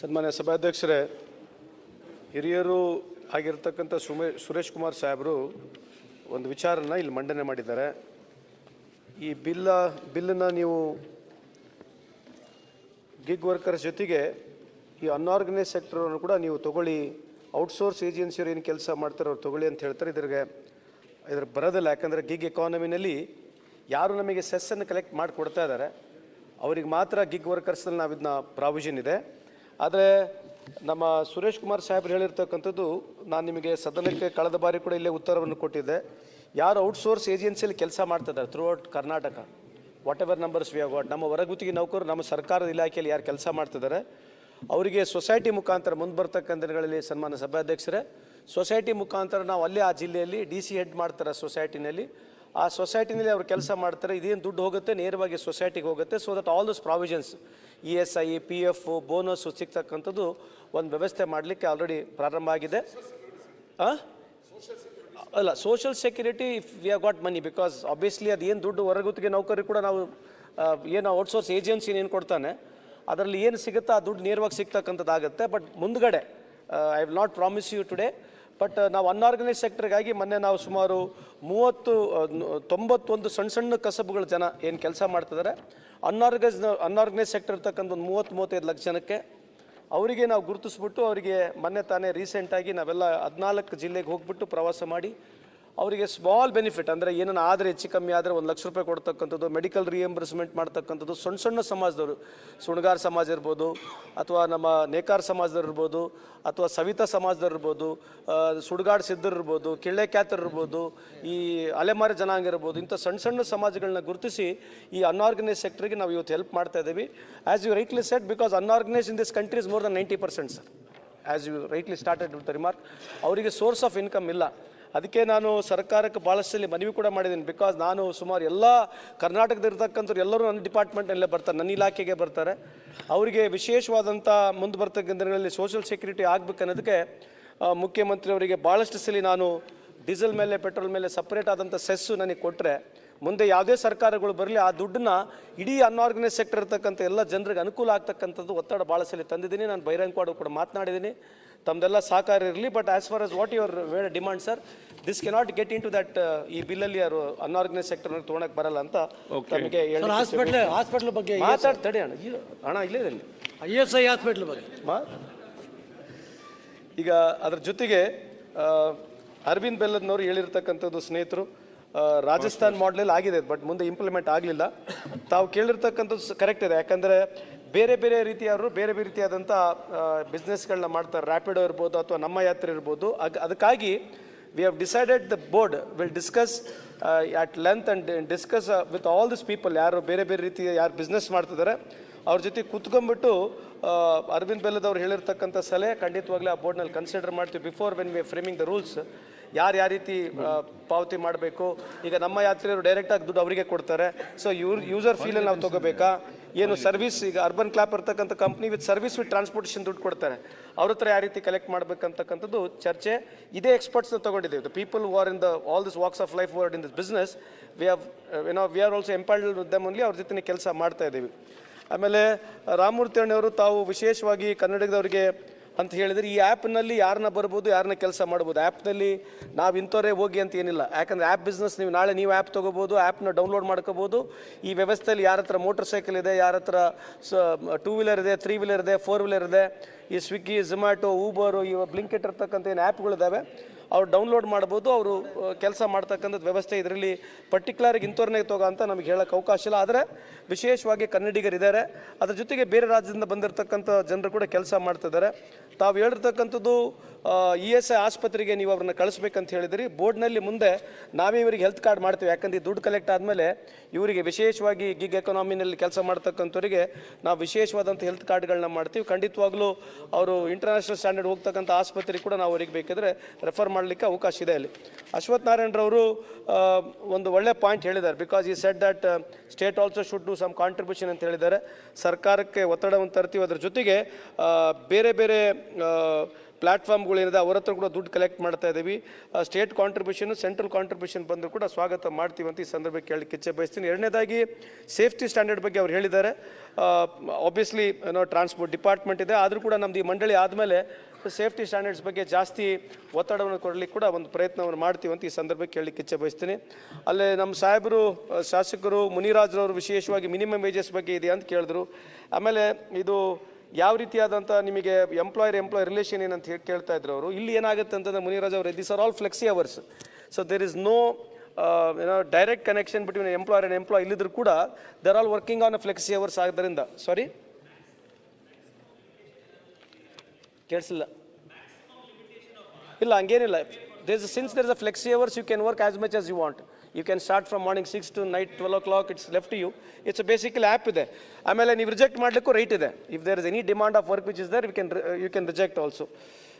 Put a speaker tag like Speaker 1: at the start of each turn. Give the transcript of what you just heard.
Speaker 1: ಸನ್ಮಾನ್ಯ ಸಭಾಧ್ಯಕ್ಷರೇ, ಹಿರಿಯರು ಆಗಿರ್ತಕ್ಕಂಥ ಸುಮೇ, ಸುರೇಶ್ ಕುಮಾರ್ ಸಾಹೇಬರು ಒಂದು ವಿಚಾರನ ಇಲ್ಲಿ ಮಂಡನೆ ಮಾಡಿದ್ದಾರೆ. ಈ ಬಿಲ್ಲ, ಬಿಲ್ಲನ್ನು ನೀವು ಗಿಗ್ ವರ್ಕರ್ಸ್ ಜೊತೆಗೆ ಈ ಅನ್ಆರ್ಗನೈಸ್ ಸೆಕ್ಟರನ್ನು ಕೂಡ ನೀವು ತಗೊಳ್ಳಿ ಔಟ್ಸೋರ್ಸ್ ಏಜೆನ್ಸಿಯವ್ರು ಏನು ಕೆಲಸ ಮಾಡ್ತಾರೆ ಅವ್ರು ತಗೊಳ್ಳಿ ಅಂತ ಹೇಳ್ತಾರೆ. ಇದ್ರಿಗೆ, ಇದ್ರ ಬರೋದಿಲ್ಲ, ಯಾಕಂದರೆ ಗಿಗ್ ಎಕಾನಮಿನಲ್ಲಿ ಯಾರು ನಮಗೆ ಸೆಸ್ಸನ್ನು ಕಲೆಕ್ಟ್ ಮಾಡಿಕೊಡ್ತಾ ಇದ್ದಾರೆ, ಅವ್ರಿಗೆ ಮಾತ್ರ ಗಿಗ್ ವರ್ಕರ್ಸಲ್ಲಿ ನಾವು ಇದನ್ನ ಪ್ರಾವಿಷನ್ ಇದೆ. ಆದರೆ ನಮ್ಮ ಸುರೇಶ್ ಕುಮಾರ್ ಸಾಹೇಬ್ರು ಹೇಳಿರ್ತಕ್ಕಂಥದ್ದು, ನಾನು ನಿಮಗೆ ಸದನಕ್ಕೆ ಕಳೆದ ಬಾರಿ ಕೂಡ ಇಲ್ಲೇ ಉತ್ತರವನ್ನು ಕೊಟ್ಟಿದ್ದೆ. ಯಾರು ಔಟ್ಸೋರ್ಸ್ ಏಜೆನ್ಸಿಯಲ್ಲಿ ಕೆಲಸ ಮಾಡ್ತಿದ್ದಾರೆ throughout Karnataka? Whatever numbers we got ನಮ್ಮ ಹೊರಗುತ್ತಿಗೆ ನೌಕರು ನಮ್ಮ ಸರ್ಕಾರದ ಇಲಾಖೆಯಲ್ಲಿ ಯಾರು ಕೆಲಸ ಮಾಡ್ತಿದ್ದಾರೆ? ಅವರಿಗೆ ಸೊಸೈಟಿ ಮುಖಾಂತರ ಮುಂದೆ ಬರ್ತಕ್ಕಂಥ ದಿನಗಳಲ್ಲಿ ಸನ್ಮಾನ ಸಭಾಧ್ಯಕ್ಷರೇ ಸೊಸೈಟಿ ಮುಖಾಂತರ ನಾವು ಅಲ್ಲೇ ಆ ಜಿಲ್ಲೆಯಲ್ಲಿ ಡಿ ಸಿ ಹೆಡ್ ಮಾಡ್ತಾರೆ ಸೊಸೈಟಿನಲ್ಲಿ ಆ ಸೊಸೈಟಿನಲ್ಲಿ ಅವ್ರು ಕೆಲಸ ಮಾಡ್ತಾರೆ, ಇದೇನು ದುಡ್ಡು ಹೋಗುತ್ತೆ, ನೇರವಾಗಿ ಸೊಸೈಟಿಗೆ ಹೋಗುತ್ತೆ so that all those provisions E S I P F bonus ಸಿಗ್ತಕ್ಕಂಥದ್ದು ಒಂದು ವ್ಯವಸ್ಥೆ ಮಾಡಲಿಕ್ಕೆ ಆಲ್ರೆಡಿ ಪ್ರಾರಂಭ ಆಗಿದೆ? ಅಲ್ಲ social security if we have got money because obviously ಅದು ಏನು ದುಡ್ಡು ಹೊರಗುತ್ತಿಗೆ ನೌಕರಿ ಕೂಡ ನಾವು ಏನು ಔಟ್ಸೋರ್ಸ್ ಏಜೆನ್ಸಿ ಏನು ಕೊಡ್ತಾನೆ, ಅದರಲ್ಲಿ ಏನು ಸಿಗುತ್ತೋ ಆ ದುಡ್ಡು ನೇರವಾಗಿ ಸಿಗ್ತಕ್ಕಂಥದ್ದಾಗುತ್ತೆ ಬಟ್ ಮುಂದಗಡೆ I will not promise you today but ನಾವು ಅನ್ಆರ್ಗನೈಸ್ ಸೆಕ್ಟರ್ಗಾಗಿ ಮೊನ್ನೆ ನಾವು ಸುಮಾರು ಮೂವತ್ತು ತೊಂಬತ್ತೊಂದು ಸಣ್ಣ ಸಣ್ಣ ಕಸಬುಗಳ ಜನ ಏನು ಕೆಲಸ ಮಾಡ್ತಿದ್ದಾರೆ. ಅನ್ಆರ್ಗೈಸ್ ಅನ್ಆರ್ಗನೈಸ್ ಸೆಕ್ಟರ್ ಇರ್ತಕ್ಕಂಥ ಒಂದು ಮೂವತ್ತು, ಮೂವತ್ತೈದು ಲಕ್ಷ ಜನಕ್ಕೆ ಅವರಿಗೆ ನಾವು ಗುರುತಿಸ್ಬಿಟ್ಟು ಅವರಿಗೆ ಮೊನ್ನೆ ತಾನೇ ರೀಸೆಂಟಾಗಿ ನಾವೆಲ್ಲ ಹದಿನಾಲ್ಕು ಜಿಲ್ಲೆಗೆ ಹೋಗ್ಬಿಟ್ಟು ಪ್ರವಾಸ ಮಾಡಿ ಅವರಿಗೆ ಸ್ಮಾಲ್ ಬೆನಿಫಿಟ್ ಅಂದರೆ ಏನನ್ನ ಆದರೆ ಹೆಚ್ಚು ಕಮ್ಮಿ ಆದರೆ ಒಂದು ಲಕ್ಷ ರೂಪಾಯಿ ಕೊಡ್ತಕ್ಕಂಥದ್ದು ಮೆಡಿಕಲ್ ರಿಯಂಬರ್ಸ್ಮೆಂಟ್ ಮಾಡ್ತಕ್ಕಂಥದ್ದು, ಸಣ್ಣ ಸಣ್ಣ ಸಮಾಜದವರು ಸುಣಗಾರ ಸಮಾಜ ಇರ್ಬೋದು, ಅಥವಾ ನಮ್ಮ ನೇಕಾರ ಸಮಾಜದವ್ರು ಇರ್ಬೋದು, ಅಥವಾ ಸವಿತಾ ಸಮಾಜದವ್ರು ಇರ್ಬೋದು ಸುಡುಗಾಡ್ ಸಿದ್ಧರು ಇರ್ಬೋದು, ಕಿಳ್ಳೆ ಕ್ಯಾತರ್ ಇರ್ಬೋದು, ಈ ಅಲೆಮಾರಿ ಜನಾಂಗ ಇರ್ಬೋದು, ಇಂಥ ಸಣ್ಣ ಸಣ್ಣ ಸಮಾಜಗಳನ್ನ ಗುರುತಿಸಿ ಈ ಅನ್ಆರ್ಗನೈಸ್ ಸೆಕ್ಟರ್ಗೆ ನಾವು ಇವತ್ತು ಹೆಲ್ಪ್ ಮಾಡ್ತಾ ಇದ್ದೀವಿ as you rightly said because unorganise in this country is more than ninety percent sir as you rightly started with remark ಅವರಿಗೆ ಸೋರ್ಸ್ ಆಫ್ ಇನ್ಕಮ್ ಇಲ್ಲ. ಅದಕ್ಕೆ ನಾನು ಸರ್ಕಾರಕ್ಕೆ ಭಾಳಷ್ಟು ಸಲ ಮನವಿ ಕೂಡ ಮಾಡಿದ್ದೀನಿ. ಬಿಕಾಸ್ ನಾನು ಸುಮಾರು ಎಲ್ಲ ಕರ್ನಾಟಕದಿರ್ತಕ್ಕಂಥವ್ರು ಎಲ್ಲರೂ ನನ್ನ ಡಿಪಾರ್ಟ್ಮೆಂಟಲ್ಲೇ ಬರ್ತಾರೆ, ನನ್ನ ಇಲಾಖೆಗೆ ಬರ್ತಾರೆ. ಅವರಿಗೆ ವಿಶೇಷವಾದಂಥ ಮುಂದೆ ಬರ್ತಕ್ಕಂಥ ದಿನಗಳಲ್ಲಿ ಸೋಷಿಯಲ್ ಸೆಕ್ಯೂರಿಟಿ ಆಗಬೇಕನ್ನೋದಕ್ಕೆ ಮುಖ್ಯಮಂತ್ರಿಯವರಿಗೆ ಭಾಳಷ್ಟು ಸಲ ನಾನು ಡೀಸೆಲ್ ಮೇಲೆ ಪೆಟ್ರೋಲ್ ಮೇಲೆ ಸಪ್ರೇಟ್ ಆದಂಥ ಸೆಸ್ಸು ನನಗೆ ಕೊಟ್ಟರೆ ಮುಂದೆ ಯಾವುದೇ ಸರ್ಕಾರಗಳು ಬರಲಿ, ಆ ದುಡ್ಡನ್ನ ಇಡೀ ಅನ್ಆರ್ಗನೈಸ್ ಸೆಕ್ಟರ್ ಇರ್ತಕ್ಕಂಥ ಎಲ್ಲ ಜನರಿಗೆ ಅನುಕೂಲ ಆಗ್ತಕ್ಕಂಥದ್ದು ಒತ್ತಡ ಭಾಳ ಸಲ ತಂದಿದ್ದೀನಿ. ನಾನು ಬಹಿರಂಗವಾಡು ಕೂಡ ಮಾತನಾಡಿದ್ದೀನಿ. ತಮ್ಮದೆಲ್ಲ ಸಹಕಾರ ಇರಲಿ but as far as what your were demand sir this cannot get in to that ಈ ಬಿಲ್ಲಲ್ಲಿ ಯಾರು ಅನ್ಆರ್ಗನೈಸ್ ಸೆಕ್ಟರ್ ತೊಗೊಳಕ್ ಬರಲ್ಲ ಅಂತ ತಮಗೆ
Speaker 2: ಹಾಸ್ಪಿಟಲ್ ಬಗ್ಗೆ
Speaker 1: ಮಾತಾಡ್ತಡಿ ಅಣ್ಣ. ಇಲ್ಲ, ಅಣ್ಣ ಇಲ್ಲೇ
Speaker 2: ಐ ಎಸ್ ಐ ಹಾಸ್ಪಿಟ್ಲ್ ಬಗ್ಗೆ.
Speaker 1: ಮಾ ಈಗ ಅದ್ರ ಜೊತೆಗೆ ಅರವಿಂದ್ ಬೆಲ್ಲದ್ನವ್ರು ಹೇಳಿರ್ತಕ್ಕಂಥದ್ದು ಸ್ನೇಹಿತರು ರಾಜಸ್ಥಾನ್ ಮಾಡೆಲ್ ಆಗಿದೆ ಬಟ್ ಮುಂದೆ ಇಂಪ್ಲಿಮೆಂಟ್ ಆಗಲಿಲ್ಲ. ತಾವು ಕೇಳಿರ್ತಕ್ಕಂಥದ್ದು ಕರೆಕ್ಟ್ ಇದೆ. ಯಾಕಂದರೆ ಬೇರೆ ಬೇರೆ ರೀತಿಯವರು ಬೇರೆ ಬೇರೆ ರೀತಿಯಾದಂಥ ಬಿಸ್ನೆಸ್ಗಳನ್ನ ಮಾಡ್ತಾರೆ ರ್ಯಾಪಿಡೋ ಇರ್ಬೋದು ಅಥವಾ ನಮ್ಮ ಯಾತ್ರೆ ಇರ್ಬೋದು. ಅಗ್, ಅದಕ್ಕಾಗಿ we have decided the board will discuss at length and discuss with all this people ಯಾರು ಬೇರೆ ಬೇರೆ ರೀತಿಯ ಯಾರು ಬಿಸ್ನೆಸ್ ಮಾಡ್ತಿದ್ದಾರೆ ಅವ್ರ ಜೊತೆ ಕುತ್ಕೊಂಡ್ಬಿಟ್ಟು ಅರವಿಂದ್ ಬೆಲ್ಲದವ್ರು ಹೇಳಿರ್ತಕ್ಕಂಥ ಸಲಹೆ ಖಂಡಿತವಾಗ್ಲೂ ಆ ಬೋರ್ಡ್ನಲ್ಲಿ ಕನ್ಸಿಡರ್ ಮಾಡ್ತೀವಿ before when we framing the rules ಯಾರು ಯಾವ ರೀತಿ ಪಾವತಿ ಮಾಡಬೇಕು. ಈಗ ನಮ್ಮ ಯಾತ್ರೆಯವರು ಡೈರೆಕ್ಟಾಗಿ ದುಡ್ಡು ಅವರಿಗೆ ಕೊಡ್ತಾರೆ. ಸೊ ಯೂರ್ ಯೂಸರ್ ಫೀಲಲ್ಲಿ ನಾವು ತೊಗೋಬೇಕಾ? ಏನು ಸರ್ವಿಸ್, ಈಗ ಅರ್ಬನ್ ಕ್ಲಾಪ್ ಇರ್ತಕ್ಕಂಥ company with service with transportation ದುಡ್ಡು ಕೊಡ್ತಾರೆ. ಅವ್ರ ಹತ್ರ ಯಾವ ರೀತಿ ಕಲೆಕ್ಟ್ ಮಾಡ್ಬೇಕಂತಕ್ಕಂಥದ್ದು ಚರ್ಚೆ ಇದೇ ಎಕ್ಸ್ಪರ್ಟ್ಸ್ನ ತೊಗೊಂಡಿದ್ದೀವಿ the people are in the all this walks of life world in this business we have ಏನೋ ವಿ ಆರ್ ಆಲ್ಸೋ ಎಂಪಾಲ್ಡ್ ಉದ್ಯಮಲ್ಲಿ ಅವ್ರ ಜೊತೆ ಕೆಲಸ ಮಾಡ್ತಾ ಇದ್ದೀವಿ. ಆಮೇಲೆ, ರಾಮಮೂರ್ತಿ ಅಣ್ಣವರು ತಾವು ವಿಶೇಷವಾಗಿ ಕನ್ನಡದವರಿಗೆ ಅಂತ ಹೇಳಿದರೆ ಈ ಆ್ಯಪ್ನಲ್ಲಿ ಯಾರನ್ನ ಬರ್ಬೋದು ಯಾರನ್ನ ಕೆಲಸ ಮಾಡ್ಬೋದು. ಆ್ಯಪ್ನಲ್ಲಿ ನಾವು ಇಂಥವರೇ ಹೋಗಿ ಅಂತ ಏನಿಲ್ಲ. ಯಾಕಂದರೆ ಆ್ಯಪ್ ಬಿಸ್ನೆಸ್ ನೀವು ನಾಳೆ ನೀವು ಆ್ಯಪ್ ತೊಗೋಬೋದು ಆ್ಯಪ್ನ ಡೌನ್ಲೋಡ್ ಮಾಡ್ಕೋಬೋದು. ಈ ವ್ಯವಸ್ಥೆಯಲ್ಲಿ ಯಾರ ಹತ್ರ ಮೋಟರ್ ಸೈಕಲ್ ಇದೆ, ಯಾರ ಹತ್ರ ಸ, ಟೂ ವೀಲರ್ ಇದೆ, ತ್ರೀ ವೀಲರ್ ಇದೆ, ಫೋರ್ ವೀಲರ್ ಇದೆ, ಈ ಸ್ವಿಗ್ಗಿ, ಝೊಮ್ಯಾಟೊ, ಊಬರು ಈ ಬ್ಲಿಂಕೆಟ್ ಇರ್ತಕ್ಕಂಥ ಏನು ಆ್ಯಪ್ಗಳಿದ್ದಾವೆ ಅವ್ರು ಡೌನ್ಲೋಡ್ ಮಾಡ್ಬೋದು, ಅವರು ಕೆಲಸ ಮಾಡ್ತಕ್ಕಂಥದ್ದು ವ್ಯವಸ್ಥೆ ಇದರಲ್ಲಿ ಪರ್ಟಿಕ್ಯುಲರ್ಗೆ ಇಂಥವ್ರನ್ನೇ ತಗೋ ಅಂತ ನಮಗೆ ಹೇಳೋಕ್ಕೆ ಅವಕಾಶ ಇಲ್ಲ. ಆದರೆ ವಿಶೇಷವಾಗಿ ಕನ್ನಡಿಗರಿದ್ದಾರೆ ಅದ್ರ ಜೊತೆಗೆ ಬೇರೆ ರಾಜ್ಯದಿಂದ ಬಂದಿರತಕ್ಕಂಥ ಜನರು ಕೂಡ ಕೆಲಸ ಮಾಡ್ತಿದ್ದಾರೆ. ತಾವು ಹೇಳಿರ್ತಕ್ಕಂಥದ್ದು ಇ ಎಸ್ ಐ ಆಸ್ಪತ್ರೆಗೆ ನೀವು ಅವ್ರನ್ನ ಕಳಿಸ್ಬೇಕಂತ ಹೇಳಿದಿರಿ. ಬೋರ್ಡ್ನಲ್ಲಿ ಮುಂದೆ ನಾವೇ ಇವರಿಗೆ ಹೆಲ್ತ್ ಕಾರ್ಡ್ ಮಾಡ್ತೀವಿ. ಯಾಕಂದ್ರೆ ದುಡ್ಡು ಕಲೆಕ್ಟ್ ಆದಮೇಲೆ ಇವರಿಗೆ ವಿಶೇಷವಾಗಿ ಗಿಗ್ ಎಕನಾಮಿನಲ್ಲಿ ಕೆಲಸ ಮಾಡ್ತಕ್ಕಂಥವ್ರಿಗೆ ನಾವು ವಿಶೇಷವಾದಂಥ ಹೆಲ್ತ್ ಕಾರ್ಡ್ಗಳನ್ನ ಮಾಡ್ತೀವಿ. ಖಂಡಿತವಾಗ್ಲೂ ಅವರು ಇಂಟರ್ನ್ಯಾಷನಲ್ ಸ್ಟ್ಯಾಂಡರ್ಡ್ ಹೋಗ್ತಕ್ಕಂಥ ಆಸ್ಪತ್ರೆ ಕೂಡ ನಾವು ಅವರಿಗೆ ಬೇಕಿದ್ರೆ ರೆಫರ್ ಮಾಡಲಿಕ್ಕೆ ಅವಕಾಶ ಇದೆ ಅಲ್ಲಿ. ಅಶ್ವಥ್ ನಾರಾಯಣರವರು ಒಂದು ಒಳ್ಳೆ ಪಾಯಿಂಟ್ ಹೇಳಿದ್ದಾರೆ. ಬಿಕಾಸ್ ಈ said that state also should do some contribution ಅಂತ ಹೇಳಿದ್ದಾರೆ. ಸರ್ಕಾರಕ್ಕೆ ಒತ್ತಡವನ್ನು ತರ್ತೀವಿ. ಅದ್ರ ಜೊತೆಗೆ ಬೇರೆ ಬೇರೆ ಆ, ಪ್ಲ್ಯಾಟ್ಫಾರ್ಮ್ಗಳೇನಿದೆ ಅವ್ರ ಹತ್ರ ಕೂಡ ದುಡ್ಡು ಕಲೆಕ್ಟ್ ಮಾಡ್ತಾ ಇದ್ದೀವಿ ಸ್ಟೇಟ್ ಕಾಂಟ್ರಿಬ್ಯೂಷನ್ ಸೆಂಟ್ರಲ್ ಕಾಂಟ್ರಿಬ್ಯೂಷನ್ ಬಂದರೂ ಕೂಡ ಸ್ವಾಗತ ಮಾಡ್ತೀವಿ ಅಂತ ಈ ಸಂದರ್ಭಕ್ಕೆ ಕೇಳಿ ಕಿಚ್ಚೆ ಬಯಸ್ತೀನಿ. ಎರಡನೇದಾಗಿ ಸೇಫ್ಟಿ ಸ್ಟ್ಯಾಂಡರ್ಡ್ ಬಗ್ಗೆ ಅವ್ರು ಹೇಳಿದ್ದಾರೆ. ಆಬ್ವಿಯಸ್ಲಿ ಏನೋ ಟ್ರಾನ್ಸ್ಪೋರ್ಟ್ ಡಿಪಾರ್ಟ್ಮೆಂಟ್ ಇದೆ. ಆದರೂ ಕೂಡ ನಮ್ದು ಈ ಮಂಡಳಿ ಆದಮೇಲೆ ಸೇಫ್ಟಿ ಸ್ಟ್ಯಾಂಡರ್ಡ್ಸ್ ಬಗ್ಗೆ ಜಾಸ್ತಿ ಒತ್ತಡವನ್ನು ಕೊಡಲಿಕ್ಕೆ ಕೂಡ ಒಂದು ಪ್ರಯತ್ನವನ್ನು ಮಾಡ್ತೀವಿ ಅಂತ ಈ ಸಂದರ್ಭಕ್ಕೆ ಹೇಳಲಿಕ್ಕೆ ಇಚ್ಛೆ ಬಯಸ್ತೀನಿ. ಅಲ್ಲೇ ನಮ್ಮ ಸಾಹೇಬರು ಶಾಸಕರು ಮುನಿರಾಜ್ರವರು ವಿಶೇಷವಾಗಿ ಮಿನಿಮಮ್ ವೇಜಸ್ ಬಗ್ಗೆ ಇದೆ ಅಂತ ಕೇಳಿದ್ರು. ಆಮೇಲೆ ಇದು ಯಾವ ರೀತಿಯಾದಂಥ ನಿಮಗೆ ಎಂಪ್ಲಾಯರ್ ಎಂಪ್ಲಾಯ್ ರಿಲೇಷನ್ ಏನಂತ ಹೇಳಿ ಕೇಳ್ತಾ ಇದ್ರು ಅವರು, ಇಲ್ಲಿ ಏನಾಗುತ್ತೆ ಅಂತಂದ್ರೆ ಮುನಿರಾಜ್ ಅವರು this are all flexi hours so there is no ಏನೋ direct connection between employer and employee ಇಲ್ಲಿದ್ರು ಕೂಡ there all working on flexi hours ಆದ್ದರಿಂದ. ಸಾರಿ ಕೇಳಿಸಿಲ್ಲ. ಇಲ್ಲ, ಹಂಗೇನಿಲ್ಲ. days since there is a flexi hours you can work as much as you want you can start from morning six to night twelve o'clock it's left you it's basically app ಇದೆ ಆಮೇಲೆ ನೀವು reject ಮಾಡಲಿಕ್ಕೂ right ಇದೆ if there is any demand of work which is there you can you can reject also